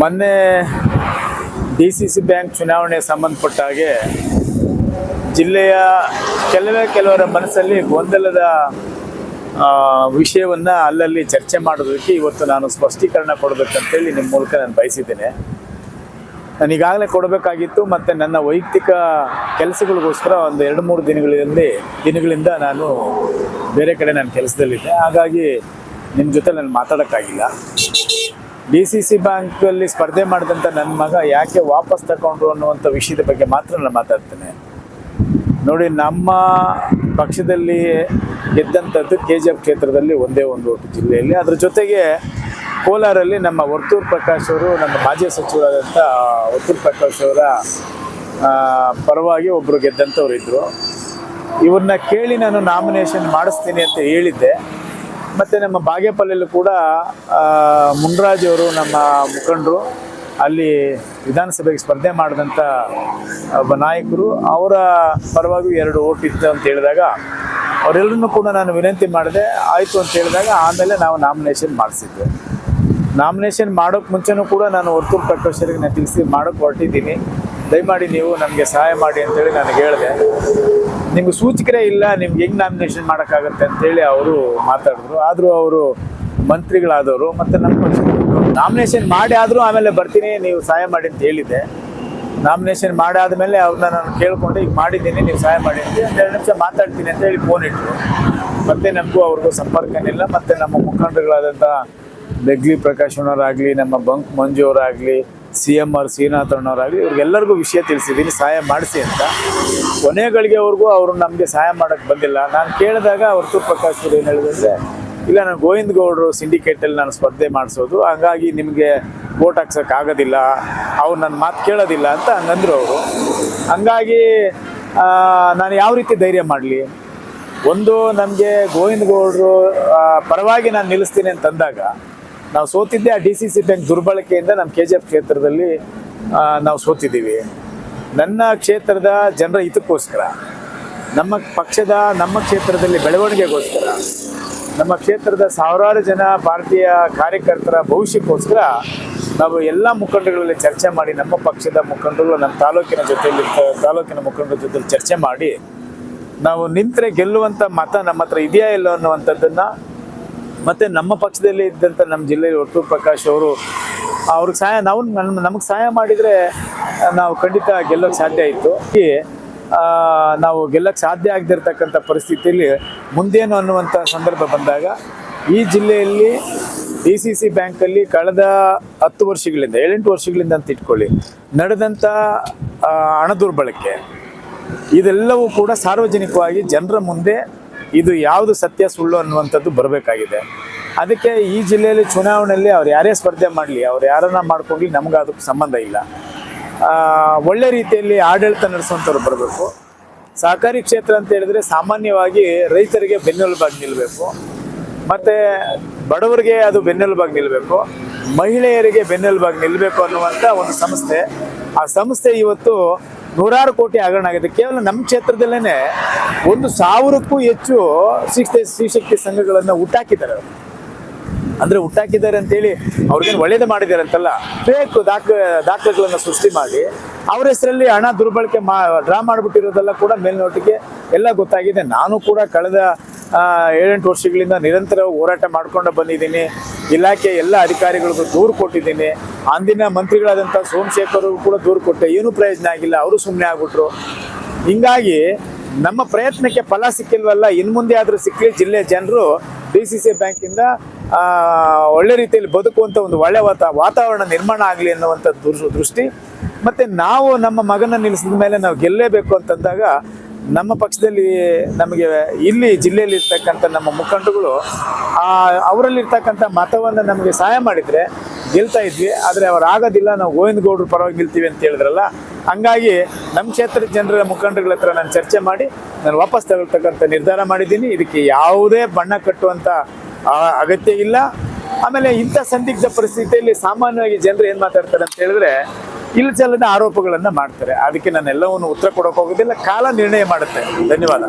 ಮೊನ್ನೆ D C C bank ಚುನಾವಣೆ ಸಂಬಂಧಪಟ್ಟ ಹಾಗೆ ಜಿಲ್ಲೆಯ ಕೆಲವೇ ಕೆಲವರ ಮನಸ್ಸಲ್ಲಿ ಗೊಂದಲದ ವಿಷಯವನ್ನು ಅಲ್ಲಲ್ಲಿ ಚರ್ಚೆ ಮಾಡೋದಕ್ಕೆ ಇವತ್ತು ನಾನು ಸ್ಪಷ್ಟೀಕರಣ ಕೊಡಬೇಕಂತೇಳಿ ನಿಮ್ಮ ಮೂಲಕ ನಾನು ಬಯಸಿದ್ದೇನೆ. ನಾನು ಈಗಾಗಲೇ ಕೊಡಬೇಕಾಗಿತ್ತು ಮತ್ತು ನನ್ನ ವೈಯಕ್ತಿಕ ಕೆಲಸಗಳಿಗೋಸ್ಕರ ಒಂದು ಎರಡು ಮೂರು ದಿನಗಳಲ್ಲಿ ದಿನಗಳಿಂದ ನಾನು ಬೇರೆ ಕಡೆ ನಾನು ಕೆಲಸದಲ್ಲಿದ್ದೆ. ಹಾಗಾಗಿ ನಿಮ್ಮ ಜೊತೆ ನಾನು ಮಾತಾಡೋಕ್ಕಾಗಿಲ್ಲ. ಡಿ ಸಿ ಸಿ ಬ್ಯಾಂಕಲ್ಲಿ ಸ್ಪರ್ಧೆ ಮಾಡಿದಂಥ ನನ್ನ ಮಗ ಯಾಕೆ ವಾಪಸ್ ತಗೊಂಡ್ರು ಅನ್ನುವಂಥ ವಿಷಯದ ಬಗ್ಗೆ ಮಾತ್ರ ನಾನು ಮಾತಾಡ್ತೇನೆ. ನೋಡಿ, ನಮ್ಮ ಪಕ್ಷದಲ್ಲಿ ಗೆದ್ದಂಥದ್ದು ಕೆ ಜಿ ಎಫ್ ಕ್ಷೇತ್ರದಲ್ಲಿ ಒಂದೇ ಒಂದು ಜಿಲ್ಲೆಯಲ್ಲಿ. ಅದ್ರ ಜೊತೆಗೆ ಕೋಲಾರಲ್ಲಿ ನಮ್ಮ ವರ್ತೂರ್ ಪ್ರಕಾಶ್ ಅವರು, ನಮ್ಮ ಮಾಜಿ ಸಚಿವರಾದಂಥ ವರ್ತೂರ್ ಪ್ರಕಾಶ್ ಅವರ ಪರವಾಗಿ ಒಬ್ಬರು ಗೆದ್ದಂಥವ್ರು ಇದ್ದರು ಇವ್ರನ್ನ ಕೇಳಿ ನಾನು ನಾಮಿನೇಷನ್ ಮಾಡಿಸ್ತೀನಿ ಅಂತ ಹೇಳಿದ್ದೆ. ಮತ್ತು ನಮ್ಮ ಬಾಗೇಪಲ್ಲಿಯಲ್ಲೂ ಕೂಡ ಮುನ್ರಾಜವರು ನಮ್ಮ ಮುಖಂಡರು, ಅಲ್ಲಿ ವಿಧಾನಸಭೆಗೆ ಸ್ಪರ್ಧೆ ಮಾಡಿದಂಥ ಒಬ್ಬ ನಾಯಕರು, ಅವರ ಪರವಾಗಿ ಎರಡು ಓಟ್ ಇತ್ತು ಅಂತ ಹೇಳಿದಾಗ, ಅವರೆಲ್ಲರನ್ನೂ ಕೂಡ ನಾನು ವಿನಂತಿ ಮಾಡಿದೆ, ಆಯಿತು ಅಂತ ಹೇಳಿದಾಗ ಆಮೇಲೆ ನಾವು ನಾಮಿನೇಷನ್ ಮಾಡಿಸಿದ್ದೆ ನಾಮಿನೇಷನ್ ಮಾಡೋಕ್ಕೆ ಮುಂಚೆನೂ ಕೂಡ ನಾನು ವರ್ತೂರು ಪ್ರಕಾಶರಿಗೆ ನಾನು ತಿಳಿಸಿ ಮಾಡೋಕ್ಕೆ ಹೊರಟಿದ್ದೀನಿ. ದಯಮಾಡಿ ನೀವು ನಮಗೆ ಸಹಾಯ ಮಾಡಿ ಅಂತೇಳಿ ನನಗೆ ಹೇಳಿದೆ. ನಿಮ್ಗೆ ಸೂಚಕರೇ ಇಲ್ಲ, ನಿಮ್ಗೆ ಹೆಂಗೆ ನಾಮಿನೇಷನ್ ಮಾಡೋಕ್ಕಾಗತ್ತೆ ಅಂತೇಳಿ ಅವರು ಮಾತಾಡಿದ್ರು. ಆದರೂ ಅವರು ಮಂತ್ರಿಗಳಾದವರು ಮತ್ತು ನಮ್ಮ ನಾಮಿನೇಷನ್ ಮಾಡಿ ಆದರೂ ಆಮೇಲೆ ಬರ್ತೀನಿ, ನೀವು ಸಹಾಯ ಮಾಡಿ ಅಂತ ಹೇಳಿದ್ದೆ. ನಾಮಿನೇಷನ್ ಮಾಡಾದ್ಮೇಲೆ ಅವ್ರನ್ನ ನಾನು ಕೇಳಿಕೊಂಡು, ಈಗ ಮಾಡಿದ್ದೀನಿ, ನೀವು ಸಹಾಯ ಮಾಡಿ ಅಂತ ಎರಡು ನಿಮಿಷ ಮಾತಾಡ್ತೀನಿ ಅಂತ ಹೇಳಿ ಫೋನ್ ಇಟ್ಟರು ಮತ್ತೆ ನಮಗೂ ಅವ್ರಿಗೂ ಸಂಪರ್ಕನಿಲ್ಲ, ಮತ್ತು ನಮ್ಮ ಮುಖಂಡರುಗಳಾದಂಥ ಬೆಗ್ಲಿ ಪ್ರಕಾಶ್ ಅವರಾಗಲಿ ನಮ್ಮ ಬಂಕ್ ಮಂಜು ಅವರಾಗಲಿ ಸಿ ಎಂ ಆರ್ ಶ್ರೀನಾಥಣ್ಣವರಾಗಲಿ ಇವ್ರಿಗೆಲ್ಲರಿಗೂ ವಿಷಯ ತಿಳಿಸಿದ್ದೀನಿ, ಸಹಾಯ ಮಾಡಿಸಿ ಅಂತ. ಕೊನೆಗಳಿಗೆವರೆಗೂ ಅವರು ನಮಗೆ ಸಹಾಯ ಮಾಡೋಕ್ಕೆ ಬಂದಿಲ್ಲ. ನಾನು ಕೇಳಿದಾಗ ಅವರು ಪ್ರಕಾಶ್ ಅವರು ಏನು ಹೇಳಿದ್ರೆ ಇಲ್ಲ, ನಾನು ಗೋವಿಂದ ಗೌಡರು ಸಿಂಡಿಕೇಟಲ್ಲಿ ನಾನು ಸ್ಪರ್ಧೆ ಮಾಡಿಸೋದು, ಹಂಗಾಗಿ ನಿಮಗೆ ವೋಟ್ ಹಾಕ್ಸೋಕ್ಕಾಗೋದಿಲ್ಲ ಅವ್ರು ನನ್ನ ಮಾತು ಕೇಳೋದಿಲ್ಲ ಅಂತ ಹಂಗಂದ್ರು ಅವರು. ಹಂಗಾಗಿ ನಾನು ಯಾವ ರೀತಿ ಧೈರ್ಯ ಮಾಡಲಿ? ಒಂದು, ನಮಗೆ ಗೋವಿಂದ ಗೌಡರು ಪರವಾಗಿ ನಾನು ನಿಲ್ಲಿಸ್ತೀನಿ ಅಂತಂದಾಗ ನಾವು ಸೋತಿದ್ದೆ ಆ ಡಿ ಸಿ ಸಿ ಬ್ಯಾಂಕ್ ದುರ್ಬಳಕೆಯಿಂದ ನಮ್ಮ ಕೆ ಜಿ ಎಫ್ ಕ್ಷೇತ್ರದಲ್ಲಿ ನಾವು ಸೋತಿದ್ದೀವಿ. ನನ್ನ ಕ್ಷೇತ್ರದ ಜನರ ಹಿತಕ್ಕೋಸ್ಕರ, ನಮ್ಮ ಪಕ್ಷದ, ನಮ್ಮ ಕ್ಷೇತ್ರದಲ್ಲಿ ಬೆಳವಣಿಗೆಗೋಸ್ಕರ, ನಮ್ಮ ಕ್ಷೇತ್ರದ ಸಾವಿರಾರು ಜನ ಭಾರತೀಯ ಕಾರ್ಯಕರ್ತರ ಭವಿಷ್ಯಕ್ಕೋಸ್ಕರ ನಾವು ಎಲ್ಲ ಮುಖಂಡಗಳಲ್ಲಿ ಚರ್ಚೆ ಮಾಡಿ, ನಮ್ಮ ಪಕ್ಷದ ಮುಖಂಡರು, ನಮ್ಮ ತಾಲೂಕಿನ ಜೊತೆಯಲ್ಲಿ, ತಾಲೂಕಿನ ಮುಖಂಡರ ಜೊತೆ ಚರ್ಚೆ ಮಾಡಿ, ನಾವು ನಿಂತರೆ ಗೆಲ್ಲುವಂಥ ಮತ ನಮ್ಮ ಹತ್ರ ಇದೆಯಾ ಇಲ್ಲ ಅನ್ನುವಂಥದ್ದನ್ನ ಮತ್ತೆ ನಮ್ಮ ಪಕ್ಷದಲ್ಲಿ ಇದ್ದಂಥ ನಮ್ಮ ಜಿಲ್ಲೆಯಲ್ಲಿ ಒಟ್ಟು ಪ್ರಕಾಶ್ ಅವರು, ಅವ್ರಿಗೆ ಸಹಾಯ, ನಾವು ನಮಗೆ ಸಹಾಯ ಮಾಡಿದರೆ ನಾವು ಖಂಡಿತ ಗೆಲ್ಲೋಕ್ಕೆ ಸಾಧ್ಯ ಇತ್ತು. ನಾವು ಗೆಲ್ಲಕ್ಕೆ ಸಾಧ್ಯ ಆಗದಿರ್ತಕ್ಕಂಥ ಪರಿಸ್ಥಿತಿಯಲ್ಲಿ ಮುಂದೇನು ಅನ್ನುವಂಥ ಸಂದರ್ಭ ಬಂದಾಗ, ಈ ಜಿಲ್ಲೆಯಲ್ಲಿ ಡಿ ಸಿ ಸಿ ಬ್ಯಾಂಕಲ್ಲಿ ಕಳೆದ ಹತ್ತು ವರ್ಷಗಳಿಂದ, ಏಳೆಂಟು ವರ್ಷಗಳಿಂದ ಅಂತ ಇಟ್ಕೊಳ್ಳಿ ನಡೆದಂಥ ಹಣ ದುರ್ಬಳಕೆ, ಇದೆಲ್ಲವೂ ಕೂಡ ಸಾರ್ವಜನಿಕವಾಗಿ ಜನರ ಮುಂದೆ ಇದು ಯಾವುದು ಸತ್ಯ ಸುಳ್ಳು ಅನ್ನುವಂಥದ್ದು ಬರಬೇಕಾಗಿದೆ. ಅದಕ್ಕೆ ಈ ಜಿಲ್ಲೆಯಲ್ಲಿ ಚುನಾವಣೆಯಲ್ಲಿ ಅವ್ರು ಯಾರೇ ಸ್ಪರ್ಧೆ ಮಾಡಲಿ, ಅವ್ರು ಯಾರನ್ನ ಮಾಡ್ಕೊಂಡ್ಲಿ ನಮ್ಗೆ ಅದಕ್ಕೆ ಸಂಬಂಧ ಇಲ್ಲ. ಒಳ್ಳೆ ರೀತಿಯಲ್ಲಿ ಆಡಳಿತ ನಡೆಸುವಂಥವ್ರು ಬರಬೇಕು. ಸಹಕಾರಿ ಕ್ಷೇತ್ರ ಅಂತ ಹೇಳಿದ್ರೆ ಸಾಮಾನ್ಯವಾಗಿ ರೈತರಿಗೆ ಬೆನ್ನೆಲುಬಾಗಿ ನಿಲ್ಲಬೇಕು ಮತ್ತು ಬಡವರಿಗೆ ಅದು ಬೆನ್ನೆಲುಬಾಗಿ ನಿಲ್ಲಬೇಕು ಮಹಿಳೆಯರಿಗೆ ಬೆನ್ನೆಲುಬಾಗಿ ನಿಲ್ಲಬೇಕು ಅನ್ನುವಂಥ ಒಂದು ಸಂಸ್ಥೆ. ಆ ಸಂಸ್ಥೆ ಇವತ್ತು ನೂರಾರು ಕೋಟಿ ಹಗರಣ ಆಗಿದೆ. ಕೇವಲ ನಮ್ಮ ಕ್ಷೇತ್ರದಲ್ಲೇ ಒಂದು ಸಾವಿರಕ್ಕೂ ಹೆಚ್ಚು ಶಿಕ್ಷ ಶ್ರೀಶಕ್ತಿ ಸಂಘಗಳನ್ನು ಹುಟ್ಟಾಕಿದ್ದಾರೆ. ಅಂದ್ರೆ ಹುಟ್ಟಾಕಿದ್ದಾರೆ ಅಂತೇಳಿ ಅವ್ರಿಗೇನು ಒಳ್ಳೇದು ಮಾಡಿದ್ದಾರೆ ಅಂತಲ್ಲ ಬೇಕು ದಾಖ, ದಾಖಲೆಗಳನ್ನ ಸೃಷ್ಟಿ ಮಾಡಿ. ಅವ್ರ ಹೆಸರಲ್ಲಿ ಹಣ ದುರ್ಬಳಕೆ ಮಾ, ಡ್ರಾ ಮಾಡಿಬಿಟ್ಟಿರೋದೆಲ್ಲ ಕೂಡ ಮೇಲ್ನೋಟಕ್ಕೆ ಎಲ್ಲ ಗೊತ್ತಾಗಿದೆ. ನಾನು ಕೂಡ ಕಳೆದ ಏಳೆಂಟು ವರ್ಷಗಳಿಂದ ನಿರಂತರ ಹೋರಾಟ ಮಾಡ್ಕೊಂಡು ಬಂದಿದ್ದೀನಿ. ಇಲಾಖೆ ಎಲ್ಲ ಅಧಿಕಾರಿಗಳಿಗೂ ದೂರು ಕೊಟ್ಟಿದ್ದೀನಿ. ಅಂದಿನ ಮಂತ್ರಿಗಳಾದಂಥ ಸೋಮಶೇಖರ್ ಕೂಡ ದೂರು ಕೊಟ್ಟೆ. ಏನೂ ಪ್ರಯೋಜನ ಆಗಿಲ್ಲ. ಅವರು ಸುಮ್ಮನೆ ಆಗ್ಬಿಟ್ರು. ಹಿಂಗಾಗಿ ನಮ್ಮ ಪ್ರಯತ್ನಕ್ಕೆ ಫಲ ಸಿಕ್ಕಿಲ್ವಲ್ಲ ಇನ್ನು ಮುಂದೆ ಆದರೂ ಸಿಕ್ಕಲಿ ಜಿಲ್ಲೆಯ ಜನರು ಡಿ ಸಿ ಸಿ ಬ್ಯಾಂಕಿಂದ ಒಳ್ಳೆ ರೀತಿಯಲ್ಲಿ ಬದುಕುವಂಥ ಒಂದು ಒಳ್ಳೆ ವಾತಾ, ವಾತಾವರಣ ನಿರ್ಮಾಣ ಆಗಲಿ ಅನ್ನುವಂಥ ದೃಷ್ಟಿ. ಮತ್ತು ನಾವು ನಮ್ಮ ಮಗನ ನಿಲ್ಲಿಸಿದ ಮೇಲೆ ನಾವು ಗೆಲ್ಲೇಬೇಕು ಅಂತಂದಾಗ, ನಮ್ಮ ಪಕ್ಷದಲ್ಲಿ ನಮಗೆ ಇಲ್ಲಿ ಜಿಲ್ಲೆಯಲ್ಲಿ ಇರ್ತಕ್ಕಂಥ ನಮ್ಮ ಮುಖಂಡಗಳು ಅವರಲ್ಲಿರ್ತಕ್ಕಂಥ ಮತವನ್ನು ನಮಗೆ ಸಹಾಯ ಮಾಡಿದರೆ ಗೆಲ್ತಾ ಇದ್ವಿ, ಆದರೆ ಅವ್ರು ಆಗೋದಿಲ್ಲ, ನಾವು ಗೋವಿಂದ ಗೌಡ್ರ ಪರವಾಗಿ ನಿಲ್ತೀವಿ ಅಂತ ಹೇಳಿದ್ರಲ್ಲ, ಹಂಗಾಗಿ ನಮ್ಮ ಕ್ಷೇತ್ರದ ಜನರ ಮುಖಂಡರುಗಳ ಹತ್ರ ನಾನು ಚರ್ಚೆ ಮಾಡಿ, ನಾನು ವಾಪಸ್ ತಗೊಳ್ತಕ್ಕಂಥ ನಿರ್ಧಾರ ಮಾಡಿದ್ದೀನಿ. ಇದಕ್ಕೆ ಯಾವುದೇ ಬಣ್ಣ ಕಟ್ಟುವಂಥ ಅಗತ್ಯ ಇಲ್ಲ. ಆಮೇಲೆ ಇಂಥ ಸಂದಿಗ್ಧ ಪರಿಸ್ಥಿತಿಯಲ್ಲಿ ಸಾಮಾನ್ಯವಾಗಿ ಜನರು ಏನು ಮಾತಾಡ್ತಾರೆ ಅಂತ ಹೇಳಿದ್ರೆ ಇಲ್ಚಲ್ಲದ ಆರೋಪಗಳನ್ನು ಮಾಡ್ತಾರೆ. ಅದಕ್ಕೆ ನಾನು ಎಲ್ಲವನ್ನು ಉತ್ತರ ಕೊಡೋಕೆ ಹೋಗೋದಿಲ್ಲ, ಕಾಲ ನಿರ್ಣಯ ಮಾಡುತ್ತೆ. ಧನ್ಯವಾದ.